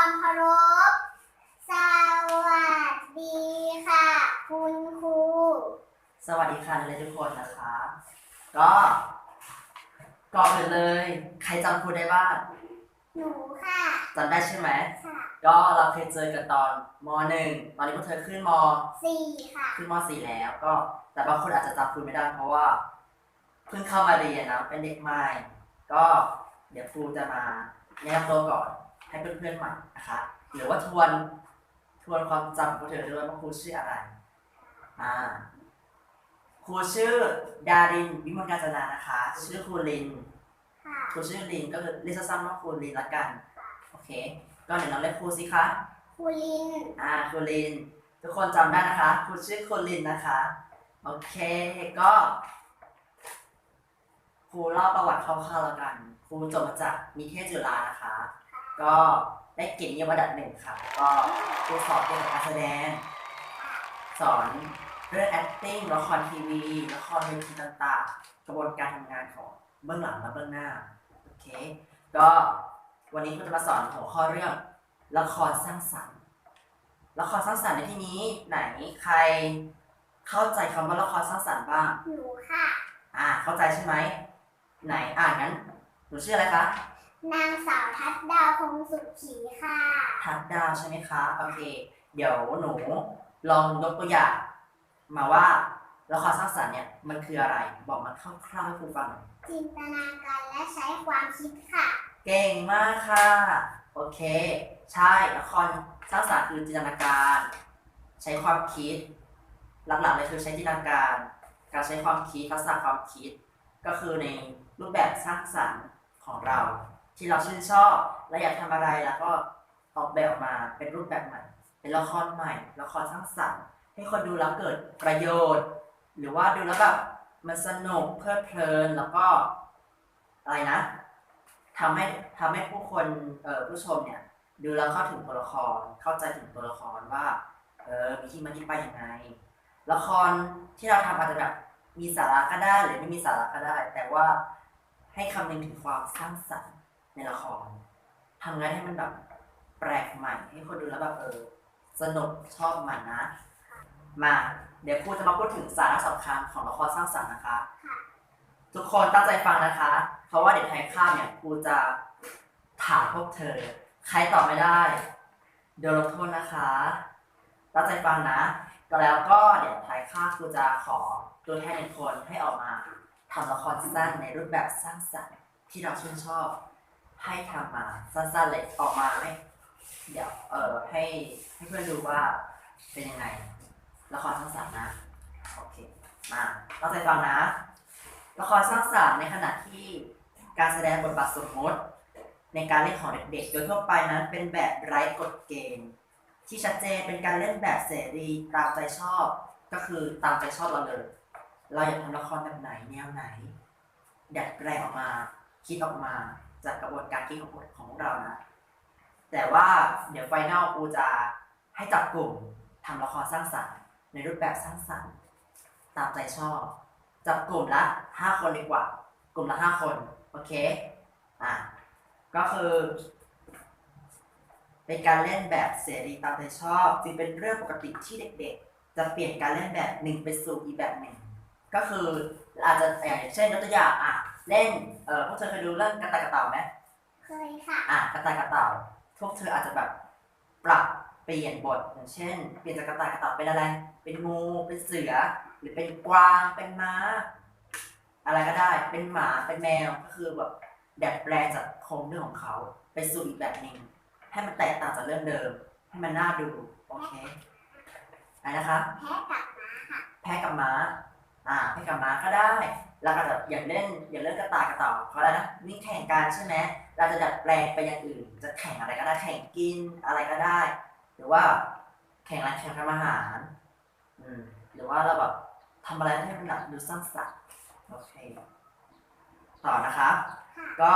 ความเคารพ สวัสดีค่ะ คุณครู สวัสดีค่ะนักเรียนทุกคนนะคะ ก็ก่อนอื่นเลย ใครจำครูได้บ้างหนูค่ะจำได้ใช่ไหม ค่ะก็เราเคยเจอกันตอนมหนึ่งตอนนี้พวกเธอขึ้นมสี่ค่ะ ขึ้นมสี่แล้ว ก็แต่บางคนอาจจะจำครูไม่ได้เพราะว่าเพิ่งเข้ามาเรียนนะเป็นเด็กใหม่ ก็เดี๋ยวครูจะมาแนะนำตัวก่อน ให้เพื่อนๆใหม่นะคะ หรือว่าทวนทวนความจำของพวกเธอด้วยว่าครูชื่ออะไรอ่าครูชื่อดารินวิมลกาญจนานะคะ ชื่อครูลินค่ะครูชื่อลินก็คือเรียกสั้นๆว่าครูลินละกันโอเค ก็เดี๋ยวน้องเรียกครูสิคะครูลินอ่าครูลินทุกคนจำได้นะคะครูชื่อครูลินนะคะโอเคก็ครูเล่าประวัติคร่าวๆแล้วกัน ครูจบมาจากนิเทศจุฬานะคะ ก็ได้เกียรตินิยมระดับหนึ่งค่ะ ก็ครูสอนเกี่ยวกับการแสดง สอนเรื่อง acting ละครทีวีละครเวทีต่างๆ กระบวนการทำงานของเบื้องหลังและเบื้องหน้า โอเค ก็วันนี้ครูจะมาสอนหัวข้อเรื่อง ละครสร้างสรรค์ ละครสร้างสรรค์ในที่นี้ไหนใครเข้าใจคำว่าละครสร้างสรรค์บ้าง หนูค่ะ อ่า เข้าใจใช่ไหม ไหนอ่านงั้น หนูชื่ออะไรคะ นางสาวทัดดาวคงสุขีค่ะ ทัดดาวใช่ไหมคะโอเค เดี๋ยวหนูลองยกตัวอย่าง มาว่าละครสร้างสรรค์เนี่ยมันคืออะไร บอกมันคร่าวๆให้ครูฟังหน่อยจินตนาการและใช้ความคิดค่ะ เก่งมากค่ะ โอเค ใช่ละครสร้างสรรค์คือจินตนาการ ใช้ความคิด หลักๆเลยคือใช้จินตนาการ การใช้ความคิดทักษะความคิด ก็คือในรูปแบบสร้างสรรค์ของเรา ที่เราชื่นชอบและอยากทำอะไรแล้วก็ออกแบบออกมาเป็นรูปแบบใหม่ เป็นละครใหม่ ละครสร้างสรรค์ ให้คนดูแล้วเกิดประโยชน์ หรือว่าดูแล้วแบบมันสนุกเพลิดเพลินแล้วก็อะไรนะทำให้ทำให้ผู้คนผู้ชมเนี่ยดูแล้วเข้าถึงตัวละครเข้าใจถึงตัวละครว่าเออมีที่มาที่ไปยังไง ละครที่เราทำอาจจะแบบมีสาระก็ได้หรือไม่มีสาระก็ได้ แต่ว่าให้คำนึงถึงความสร้างสรรค์ ในละครทำไงให้มันแบบแปลกใหม่ให้คนดูแล้วแบบเออสนุกชอบมันนะ มาเดี๋ยวครูจะมาพูดถึงสาระสำคัญของละครสร้างสรรค์นะคะ ทุกคนตั้งใจฟังนะคะ เพราะว่าเดี๋ยวท้ายข้ามเนี่ยครูจะถามพวกเธอ ใครตอบไม่ได้โดนลงโทษนะคะตั้งใจฟังนะก็แล้วก็เดี๋ยวท้ายข้ามครูจะขอตัวแทนหนึ่งคนให้ออกมาทำละครสั้นในรูปแบบสร้างสรรค์ที่เราชื่นชอบ ให้ทำมาสั้นๆเลยออกมาให้เดี๋ยวเออให้ให้เพื่อนดูว่าเป็นยังไงละครสร้างสรรค์นะโอเคมาตั้งใจฟังนะ ละครสร้างสรรค์ในขณะที่การแสดงบทบาทสมมติ ในการเล่นของเด็กๆโดยทั่วไปนั้นเป็นแบบไร้กฎเกณฑ์ที่ชัดเจนเป็นการเล่นแบบเสรีตามใจชอบ ก็คือตามใจชอบเราเลย เราอยากทำละครแบบไหนแนวไหน ดัดแปลงออกมา คิดออกมา จากกระบวนการคิดของของพวกเรานะ แต่ว่าเดี๋ยวไฟนอลกูจะให้จับกลุ่มทำละครสร้างสรรค์ ในรูปแบบสร้างสรรค์ ตามใจชอบ จับกลุ่มละห้าคนดีกว่า กลุ่มละห้าคนโอเคอะก็คือ เป็นการเล่นแบบเสรีตามใจชอบจึงเป็นเรื่องปกติที่เด็กๆ จะเปลี่ยนการเล่นแบบหนึ่งไปสู่อีกแบบหนึ่งก็คืออาจจะอย่างเช่นยกตัวอย่างอะ เล่นเออพวกเธอเคยดูเรื่องกระต่ายกระเต่าไหมเคยค่ะอะกระต่ายกระเต่าพวกเธออาจจะแบบปรับเปลี่ยนบทอย่างเช่น เปลี่ยนจากกระต่ายกระเต่าเป็นอะไร เป็นงูเป็นเสือ หรือเป็นกวางเป็นม้า อะไรก็ได้เป็นหมาเป็นแมวก็คือแบบดัดแปลงจากโครงเรื่องของเขาไปสู่อีกแบบหนึ่งให้มันแตกต่างจากเรื่องเดิม ให้มันน่าดูโอเคอะไรนะคะแพ้กับม้าค่ะแพ้กับม้าอ่าแพ้กับม้าก็ได้ แล้วก็แบบอย่างเล่นอย่างเล่นกระต่ายกระเต่าเขาแล้วนะวิ่งแข่งกันใช่ไหมเราจะดัดแปลงไปอย่างอื่น จะแข่งอะไรก็ได้แข่งกินอะไรก็ได้ หรือว่าแข่งอะไรแข่งทำอาหารอืมหรือว่าเราแบบทำอะไรให้มันแบบดูสร้างสรรค์โอเคต่อนะคะค่ะก็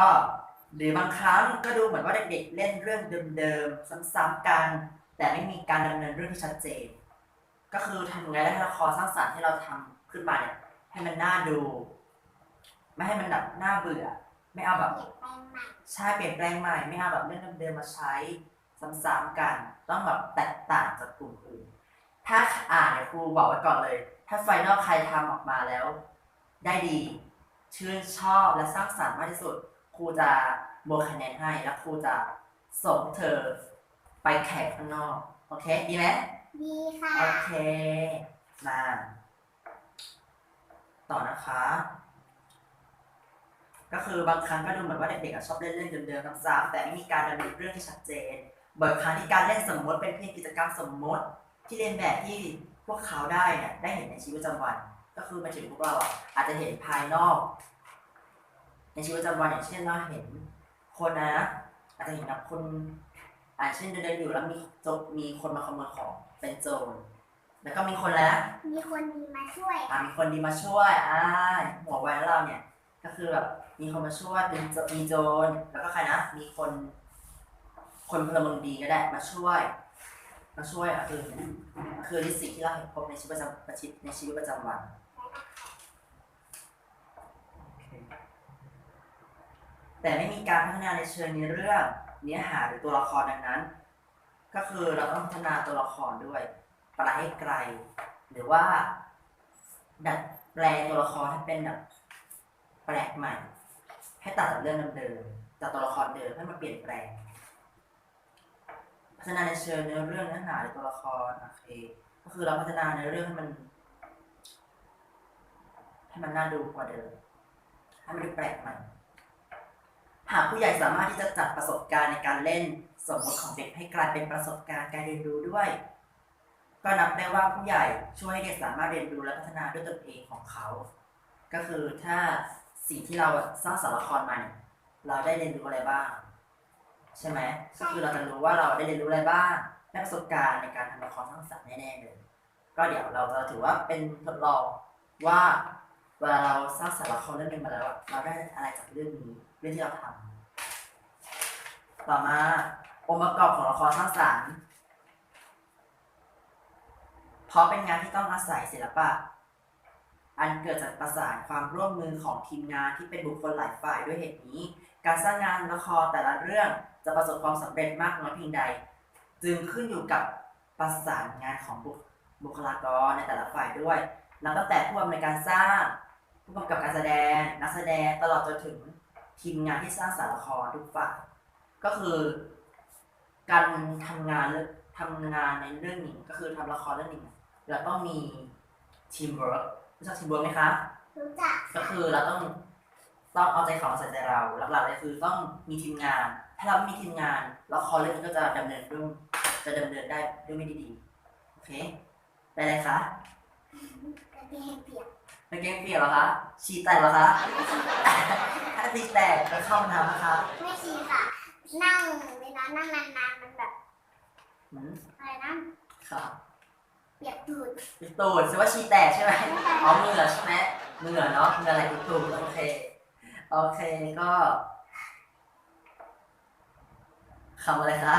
หรือบางครั้งก็ดูเหมือนว่าเด็กๆเล่นเรื่องเดิมๆซ้ำๆกัน แต่ไม่มีการดำเนินเรื่องที่ชัดเจน ก็คือทำยังไงได้ให้ละครสร้างสรรค์ที่เราทำขึ้นมาเนี่ย ให้มันน่าดู ไม่ให้มันแบบน่าเบื่อ ไม่เอาแบบเปลี่ยนแปลงใหม่ใช่เปลี่ยนแปลงใหม่ ไม่เอาแบบเรื่องเดิมๆมาใช้ซ้ำๆกัน ต้องแบบแตกต่างจากกลุ่มอื่น ถ้าอ่านเนี่ยครูบอกไว้ก่อนเลย ถ้าไฟนอลใครทำออกมาแล้ว ได้ดี ชื่นชอบและสร้างสรรค์มากที่สุด ครูจะบวกคะแนนให้ แล้วครูจะส่งเธอไปแข่งข้างนอก โอเค ดีไหมดีค่ะ โอเค มา ต่อนะคะ ก็คือบางครั้งก็ดูเหมือนว่าเด็กๆชอบเล่นเรื่องเดิมๆซ้ำๆแต่ไม่มีการดำเนินเรื่องที่ชัดเจนบ่อยครั้งที่การเล่นสมมติเป็นเพียงกิจกรรมสมมติที่เรียนแบบที่พวกเขาได้เนี่ยได้เห็นในชีวิตประจำวัน ก็คือมาถึงพวกเราอะอาจจะเห็นภายนอก ในชีวิตประจำวันอย่างเช่นเราเห็นคนนะอาจจะเห็นแบบคนอ่าเช่นเดินอยู่แล้วมีจรมีคนมาขโมยของเป็นโจร แล้วก็มีคนแล้วมีคนดีมาช่วยอ่ามีคนดีมาช่วย อ่า หัวไวแล้วเราเนี่ย ก็คือแบบมีคนมาช่วยเป็นโจมีโจรแล้วก็ใครนะ มีคน คนพลเมืองดีก็ได้มาช่วย มาช่วยอะคือคือลิสิ่งที่เราเห็นพบในชีวิตประจำประชิดในชีวิตประจำวันโอเคแต่ไม่มีการพัฒนาในเชิงในเรื่องเนื้อหาหรือตัวละครดังนั้น ก็คือเราต้องพัฒนาตัวละครด้วย ไปให้ไกล หรือว่าดัดแปลงตัวละครให้เป็นแบบแปลกใหม่ ให้ตัดจากเรื่องเดิมๆจากตัวละครเดิมให้มันเปลี่ยนแปลงพัฒนาในเชิงเนื้อเรื่องเนื้อหาในตัวละครโอเคก็คือเราพัฒนาในเรื่องให้มันให้มันน่าดูกว่าเดิมให้มันดูแปลกใหม่หากผู้ใหญ่สามารถที่จะจัดประสบการณ์ในการเล่นสมมติของเด็กให้กลายเป็นประสบการณ์การเรียนรู้ด้วย ก็นับได้ว่าผู้ใหญ่ช่วยให้เด็กสามารถเรียนรู้และพัฒนาด้วยตนเองของเขา ก็คือถ้าสิ่งที่เราสร้างสารละครมาเนี่ยเราได้เรียนรู้อะไรบ้าง ใช่ไหมก็คือเราจะรู้ว่าเราได้เรียนรู้อะไรบ้างได้ประสบการณ์ในการทำละครสร้างสรรค์แน่ๆเลยก็เดี๋ยวเราจะถือว่าเป็นทดลองว่าเวลาเราสร้างสารละครเรื่องนึงมาแล้วเราได้อะไรจากเรื่องนี้เรื่องที่เราทำต่อมาองค์ประกอบของละครสร้างสรรค์ เพราะเป็นงานที่ต้องอาศัยศิลปะ อันเกิดจากประสานความร่วมมือของทีมงานที่เป็นบุคคลหลายฝ่ายด้วยเหตุนี้ การสร้างงานละครแต่ละเรื่องจะประสบความสำเร็จมากน้อยเพียงใด จึงขึ้นอยู่กับประสานงานของบุคบุคลากรในแต่ละฝ่ายด้วยนับตั้งแต่ผู้อำนวยการสร้างผู้กำกับการแสดง นักแสดงตลอดจนถึงทีมงานที่สร้างสารละครทุกฝ่ายก็คือการทำงานเรื่องทำงานในเรื่องนี้ก็คือทำละครเรื่องนี้ เราต้องมีทีมเวิร์กรู้จักทีมเวิร์กไหมคะ รู้จักก็คือเราต้องต้องเอาใจเขาใส่ใจเราหลักๆเลยคือต้องมีทีมงาน ถ้าเราไม่มีทีมงานละครเรื่องนี้ก็จะดำเนินด้วยจะดำเนินได้ด้วยไม่ดีๆโอเคได้เลยคะกระเทียมเปียกเป็นเกมเปลี่ยนเหรอคะชีแตกเหรอคะถ้าชีแตกก็เข้าน้ำนะคะไม่ชีค่ะ นั่งเวลานั่งนานๆมันแบบอืมอะไรนะค่ะ เปียกตูดปิดตูดแสดงว่าชีแตกใช่ไหมอ๋อเหงื่อใช่ไหมเหงื่อเนาะเหงื่อไหลปิดตูดโอเค โอเคก็ขำอะไรคะ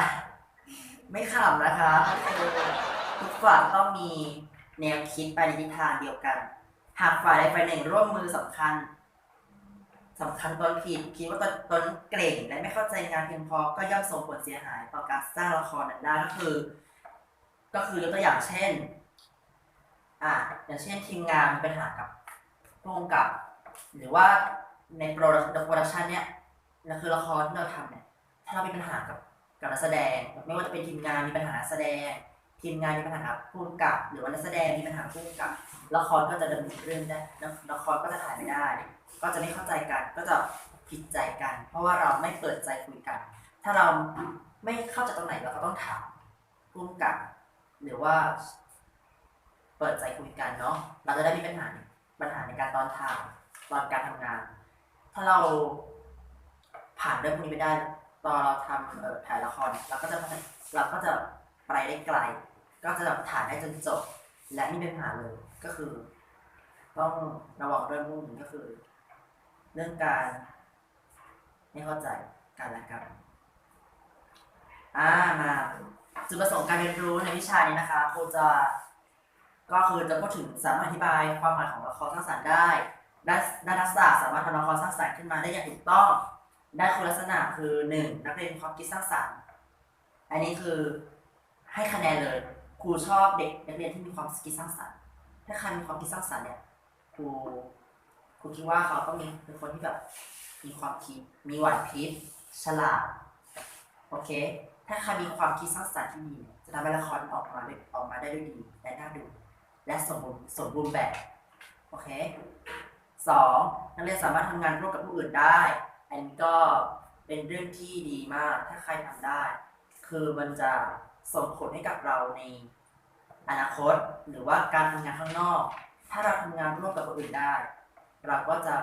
ไม่ขำนะคะ ทุกฝ่ายต้องมีแนวคิดไปในทิศทางเดียวกัน หากฝ่ายใดฝ่ายหนึ่งร่วมมือสำคัญสำคัญตนผิดคิดว่าตนตนเกรงและไม่เข้าใจงานเพียงพอก็ย่อมส่งผลเสียหายต่อการสร้างละครนั้นได้ก็คือ ก็คือยกตัวอย่างเช่น อะอย่างเช่นทีมงานมีปัญหากับผู้กำกับ หรือว่าในโปรดักชันเนี่ยนั่นคือละครที่เราทำเนี่ยถ้าเรามีปัญหากับกับนักแสดง ไม่ว่าจะเป็นทีมงานมีปัญหาแสดง ทีมงานมีปัญหาับผู้กำกับ หรือว่านักแสดงมีปัญหาผู้กำกับ ละครก็จะดำเนินเรื่องได้ละครก็จะถ่ายไม่ได้ ก็จะไม่เข้าใจกันก็จะผิดใจกัน เพราะว่าเราไม่เปิดใจคุยกัน ถ้าเราไม่เข้าใจตรงไหนเราก็ต้องถามผู้กำกับ หรือว่าเปิดใจคุยกันเนาะเราจะได้มีปัญหาปัญหาในการตอนถ่ายตอนการทำงาน ถ้าเราผ่านเรื่องพวกนี้ไปได้ ตอนเราทำถ่ายละครเราก็จะเราก็จะไปได้ไกล ก็จะถ่ายได้จนจบ และไม่มีปัญหาเลยก็คือ ต้องระวังเรื่องพวกนี้ก็คือ เรื่องการไม่เข้าใจกันและกันอ่ามา จุดประสงค์การเรียนรู้ในวิชานี้นะคะครูจะก็คือจะพูดถึงสามารถอธิบายความหมายของละครสร้างสรรค์ได้ด้านด้านทักษะสามารถทำละครสร้างสรรค์ขึ้นมาได้อย่างถูกต้องได้คุณลักษณะคือหนึ่งนักเรียนมีความคิดสร้างสรรค์ อันนี้คือให้คะแนนเลยครูชอบเด็กนักเรียนที่มีความคิดสร้างสรรค์ ถ้าใครมีความคิดสร้างสรรค์เนี่ยครูครูคิดว่าเขาต้องมีเป็นคนที่แบบมีความคิดมีไหวพริบฉลาดโอเค ถ้าใครมีความคิดสร้างสรรค์ที่ดีเนี่ยจะทำให้ละครออกมาได้ออกมาได้ด้วยดีและน่าดู และสมบูรณ์สมบูรณ์แบบโอเคสองนักเรียนสามารถทำงานร่วมกับผู้อื่นได้ อันนี้ก็เป็นเรื่องที่ดีมาก ถ้าใครทำได้ คือมันจะส่งผลให้กับเราในอนาคต หรือว่าการทำงานข้างนอก ถ้าเราทำงานร่วมกับคนอื่นได้ เราก็จะ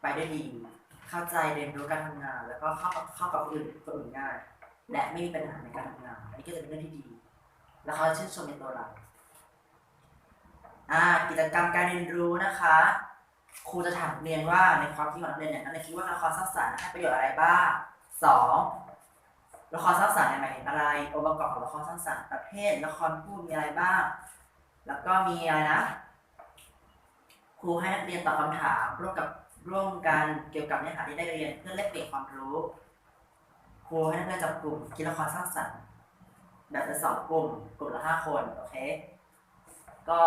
ไปได้ดี เข้าใจเรียนรู้การทำงาน แล้วก็เข้าเข้ากับคนอื่นคนอื่นง่าย และไม่มีปัญหาในการทำงาน อันนี้ก็จะเป็นเรื่องที่ดี แล้วเขาจะชื่นชมในตัวเราอ่ากิจกรรมการเรียนรู้นะคะ ครูจะถามนักเรียนว่าในความคิดของนักเรียนเนี่ยนักเรียนคิดว่าละครสร้างสรรค์ให้ประโยชน์อะไรบ้างสองละครสร้างสรรค์เนี่ยหมายถึงอะไรองค์ประกอบของละครสร้างสรรค์ประเภทละครพูดมีอะไรบ้าง แล้วก็มีอะไรนะครูให้นักเรียนตอบคำถามร่วมกับ ร่วมกันเกี่ยวกับเนื้อหาที่ได้เรียนเพื่อแลกเปลี่ยนความรู้ ครูให้นักเรียนจับกลุ่มคิดละครสร้างสรรค์แบบเป็นสองกลุ่มกลุ่มละห้าคนโอเค ก็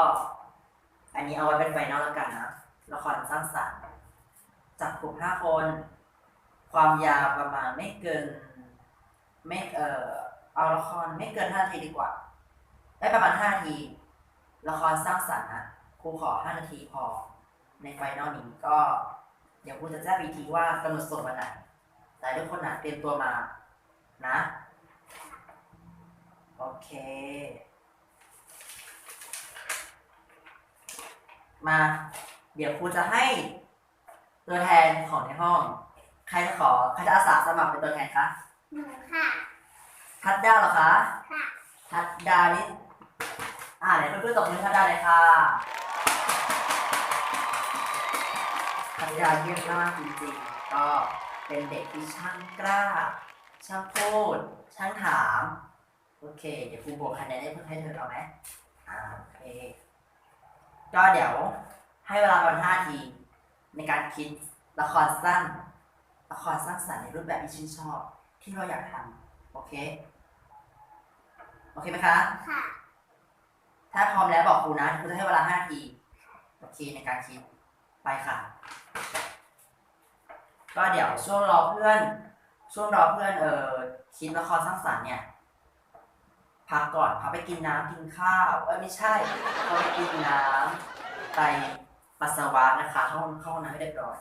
อันนี้เอาไว้เป็นไฟนอลแล้วกันนะละครสร้างสรรค์จับกลุ่มห้าคน ความยาวประมาณไม่เกินไม่เออเอาละครไม่เกินห้านาทีดีกว่า ได้ประมาณห้านาทีละครสร้างสรรค์นะครูขอห้านาทีพอในไฟนอลนี้ก็ เดี๋ยวครูจะแจ้งอีกทีว่ากำหนดส่งวันไหนแต่ทุกคนนะเตรียมตัวมา นะ โอเค มา เดี๋ยวครูจะให้ตัวแทนของในห้อง ใครจะขอใครจะอาสาสมัครเป็นตัวแทนคะหนูค่ะ ทัดดาวเหรอคะ ค่ะ ทัดดาวนี่อ่าไหนเพื่อนๆตบมือทัดดาวเลยค่ะ ทัดดาวเยี่ยมมากจริงๆ ก็เป็นเด็กที่ช่างกล้า ช่างพูด ช่างถาม โอเค เดี๋ยวครูบวกคะแนนให้เพื่อนให้เธอเอาไหมอ่าโอเค ก็เดี๋ยวให้เวลาประมาณห้าที ในการคิดละครสั้น ละครสร้างสรรค์ในรูปแบบที่ชื่นชอบ ที่เราอยากทำโอเค โอเคไหมคะ ค่ะ ถ้าพร้อมแล้วบอกครูนะครูจะให้เวลาห้าที โอเคในการคิด ไปค่ะ ก็เดี๋ยวช่วงรอเพื่อน ช่วงรอเพื่อนเออคิดละครสร้างสรรค์เนี่ยพักก่อนพักไปกินน้ำกินข้าว เออไม่ใช่เขาไปกินน้ำไปปัสสาวะนะคะเข้าเข้าห้องน้ำให้เรียบร้อย